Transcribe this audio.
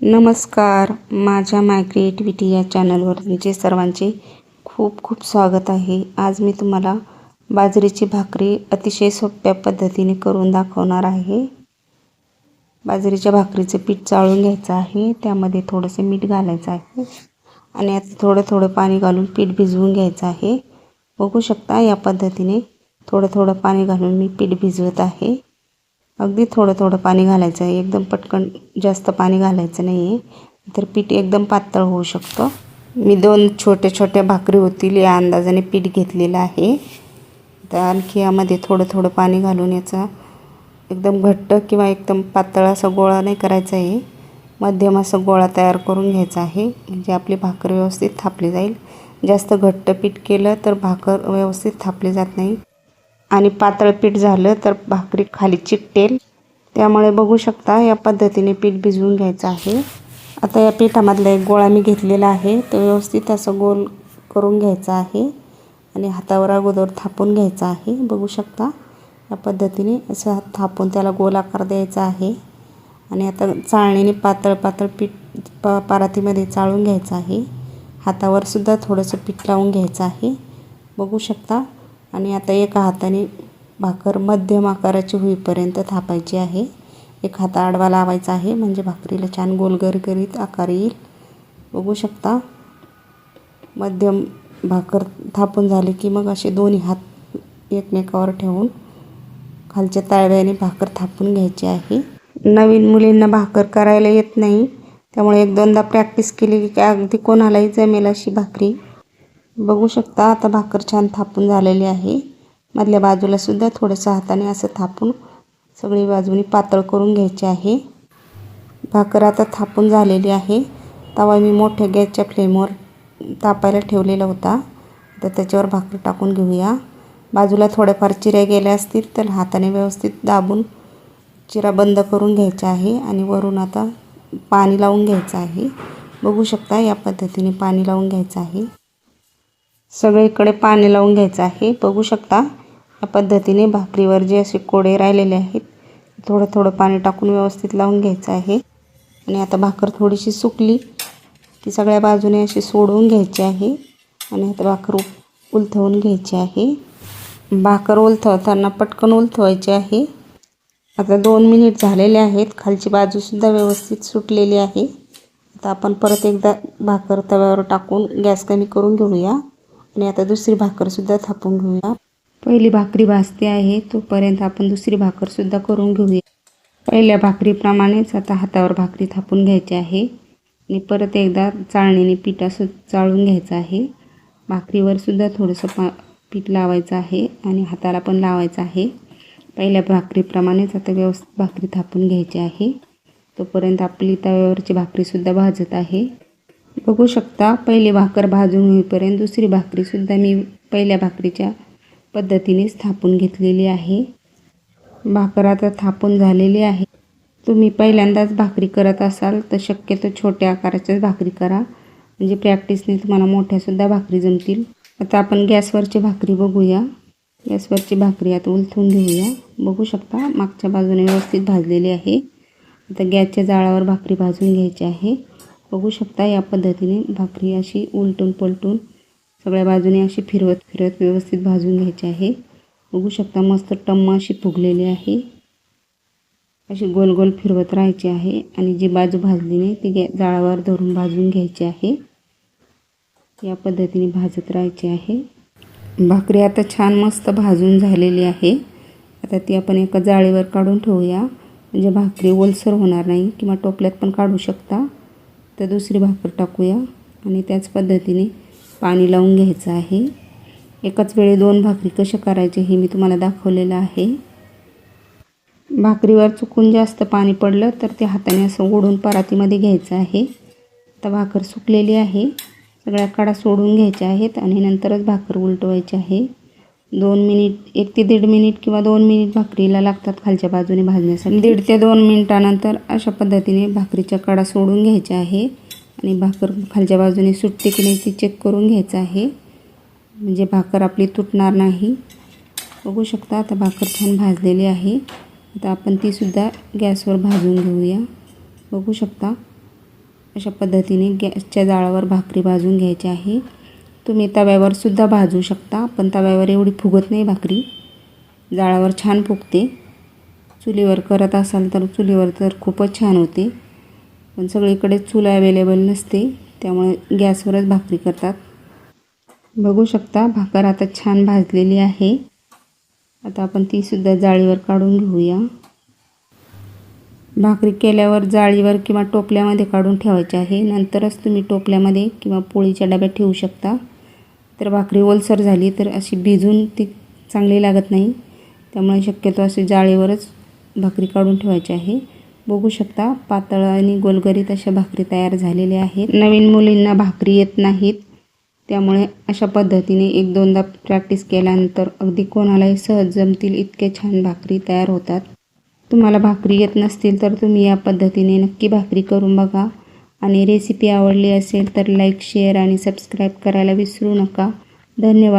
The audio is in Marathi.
नमस्कार. माझ्या माय क्रिएटिव्हिटी या चॅनलवर तुमचे सर्वांचे खूप खूप स्वागत आहे. आज मी तुम्हाला बाजरीची भाकरी अतिशय सोप्या पद्धतीने करून दाखवणार आहे. बाजरीच्या भाकरीचं पीठ चाळून घ्यायचं आहे. त्यामध्ये थोडंसं मीठ घालायचं आहे. आणि आता थोडं थोडं पाणी घालून पीठ भिजवून घ्यायचं आहे. बघू शकता या पद्धतीने थोडं थोडं पाणी घालून मी पीठ भिजवत आहे. अगदी थोडं थोडं पाणी घालायचं आहे. एकदम पटकन जास्त पाणी घालायचं नाही आहे. तर पीठ एकदम पातळ होऊ शकतं. मी दोन छोट्या छोट्या भाकरी होतील या अंदाजाने पीठ घेतलेलं आहे. तर आणखी यामध्ये थोडं थोडं पाणी घालून याचा एकदम घट्ट किंवा एकदम पातळ असा गोळा नाही करायचा आहे. मध्यम असा गोळा तयार करून घ्यायचा आहे. म्हणजे आपली भाकर व्यवस्थित थापली जाईल. जास्त घट्ट पीठ केलं तर भाकर व्यवस्थित थापली जात नाही. आणि पातळ पीठ झालं तर भाकरी खाली चिकटेल. त्यामुळे बघू शकता या पद्धतीने पीठ भिजवून घ्यायचं आहे. आता या पिठामधला एक गोळा मी घेतलेला आहे. तो व्यवस्थित असं गोल करून घ्यायचा आहे आणि हातावर अगोदर थापून घ्यायचा आहे. बघू शकता या पद्धतीने असं थापून त्याला गोल आकार द्यायचा आहे. आणि आता चाळणीने पातळ पातळ पीठ प परातीमध्ये चाळून घ्यायचं आहे. हातावरसुद्धा थोडंसं पीठ लावून घ्यायचं आहे. बघू शकता आणि आता एका हाताने भाकर मध्यम आकाराची होईपर्यंत थापायची आहे. एक हात आडवा लावायचा आहे म्हणजे भाकरीला छान गोलगरगरीत आकार येईल. बघू शकता मध्यम भाकर थापून झाली की मग असे दोन्ही हात एकमेकावर ठेवून खालच्या ताळव्याने भाकर थापून घ्यायची आहे. नवीन मुलींना भाकर करायला येत नाही त्यामुळे एक दोनदा प्रॅक्टिस केली की अगदी कोणालाही जमेल अशी भाकरी. बघू शकता आता भाकर छान थापून झालेली आहे. मधल्या बाजूला सुद्धा थोडंसं हाताने असं थापून सगळी बाजूनी पातळ करून घ्यायची आहे. भाकर आता थापून झालेली आहे. तवा मी मोठ्या गॅसच्या फ्लेमवर तापायला ठेवलेला होता. तर त्याच्यावर भाकर टाकून घेऊया. बाजूला थोड्याफार चिऱ्या गेल्या असतील तर हाताने व्यवस्थित दाबून चिरा बंद करून घ्यायचा आहे आणि वरून आता पाणी लावून घ्यायचं आहे. बघू शकता या पद्धतीने पाणी लावून घ्यायचं आहे. सगळीकडे पाणी लावून घ्यायचं आहे. बघू शकता या पद्धतीने भाकरीवर जे असे कोडे राहिलेले आहेत थोडं थोडं पाणी टाकून व्यवस्थित लावून घ्यायचं आहे. आणि आता भाकर थोडीशी सुकली ती सगळ्या बाजूने अशी सोडवून घ्यायची आहे. आणि आता भाकर उलथवून घ्यायची आहे. भाकर उलथवताना पटकन उलथवायची आहे. आता दोन मिनिट झालेले आहेत. खालची बाजूसुद्धा व्यवस्थित सुटलेली आहे. आता आपण परत एकदा भाकर तव्यावर टाकून गॅस कमी करून घेऊया. आणि आता दुसरी भाकरसुद्धा थापून घेऊया. पहिली भाकरी भाजते आहे तोपर्यंत आपण दुसरी भाकरसुद्धा करून घेऊया. पहिल्या भाकरीप्रमाणेच आता हातावर भाकरी थापून घ्यायची आहे. आणि परत एकदा चाळणीने पिठा सु चाळून घ्यायचं आहे. भाकरीवरसुद्धा थोडंसं पा पीठ लावायचं आहे आणि हाताला पण लावायचं आहे. पहिल्या भाकरीप्रमाणेच आता व्यवस्थित भाकरी थापून घ्यायची आहे. तोपर्यंत आपली तव्यावरची भाकरीसुद्धा भाजत आहे. बघू शकता. पहिली भाकर भाजून होईपर्यंत दुसरी भाकरीसुद्धा मी पहिल्या भाकरीच्या पद्धतीने थापून घेतलेली आहे. भाकर आता थापून झालेली आहे. तुम्ही पहिल्यांदाच भाकरी करत असाल तर शक्यतो छोट्या आकाराच्याच भाकरी करा. म्हणजे प्रॅक्टिसने तुम्हाला मोठ्यासुद्धा भाकरी जमतील. आता आपण गॅसवरची भाकरी बघूया. गॅसवरची भाकरी आता उलथून घेऊया. बघू शकता मागच्या बाजूने व्यवस्थित भाजलेली आहे. आता गॅसच्या जाळावर भाकरी भाजून घ्यायची आहे. बघू शकता या पद्धतीने भाकरी अशी उलटून पलटून सगळ्या बाजूने अशी फिरवत फिरवत व्यवस्थित भाजून घ्यायची आहे. बघू शकता मस्त टम्म अशी फुगलेली आहे. अशी गोल गोल फिरवत राहायची आहे आणि जी बाजू भाजली नाही ती गॅ जाळावर धरून भाजून घ्यायची आहे. या पद्धतीने भाजत राहायची आहे. भाकरी आता छान मस्त भाजून झालेली आहे. आता ती आपण एका जाळीवर काढून ठेवूया. म्हणजे भाकरी ओलसर होणार नाही किंवा टोपल्यात पण काढू शकता. तर दुसरी भाकर टाकूया. आणि त्याच पद्धतीने पाणी लावून घ्यायचं आहे. एकाच वेळी दोन भाकरी कशा करायचे हे मी तुम्हाला दाखवलेलं आहे. भाकरीवर चुकून जास्त पाणी पडलं तर ते हाताने असं ओढून परातीमध्ये घ्यायचं आहे. आता भाकर सुकलेली आहे. सगळ्या कडा सोडून घ्यायच्या आहेत आणि नंतरच भाकर उलटवायची आहे. दोन मिनिट एक ते दीड मिनिट किंवा दोन मिनिट भाकरीला लागतात खालच्या बाजूने भाजण्यासाठी. दीड ते दोन मिनिटानंतर अशा पद्धतीने भाकरीच्या कडा सोडून घ्यायच्या आहे आणि भाकर खालच्या बाजूने सुटते की नाही ती चेक करून घ्यायचं आहे. म्हणजे भाकर आपली तुटणार नाही. बघू शकता आता भाकर छान भाजलेली आहे. आता आपण तीसुद्धा गॅसवर भाजून घेऊया. बघू शकता अशा पद्धतीने गॅसच्या जाळावर भाकरी भाजून घ्यायची आहे. तुम्ही तव्यावर सुद्धा भाजू शकता पण तव्यावर एवढी फुगत नाही भाकरी. जाळावर छान फुगते. चुलीवर करत असाल तर चुलीवर तर खूपच छान होते. पण सगळीकडे चूल अवेलेबल नसते त्यामुळे गॅसवरच भाकरी करतात. बघू शकता भाकर आता छान भाजलेली आहे. आता आपण तीसुद्धा जाळीवर काढून घेऊया. भाकरी केल्यावर जाळीवर किंवा टोपल्यामध्ये काढून ठेवायचे आहे. नंतरच तुम्ही टोपल्यामध्ये किंवा पोळीच्या डब्यात ठेवू शकता. तर भाकरी ओलसर झाली तर अशी भिजून ती चांगली लागत नाही. त्यामुळे शक्यतो अशी जाळीवरच भाकरी काढून ठेवायची आहे. बघू शकता पातळ आणि गोलगरीत अशा भाकरी तयार झालेल्या आहेत. नवीन मुलींना भाकरी येत नाहीत. त्यामुळे अशा पद्धतीने एक दोनदा प्रॅक्टिस केल्यानंतर अगदी कोणालाही सहज जमतील इतके छान भाकरी तयार होतात. तुम्हाला भाकरी येत नसतील तर तुम्ही या पद्धतीने नक्की भाकरी करून बघा. आणि रेसिपी आवडली असेल तर लाईक शेअर आणि सबस्क्राईब करायला विसरू नका. धन्यवाद.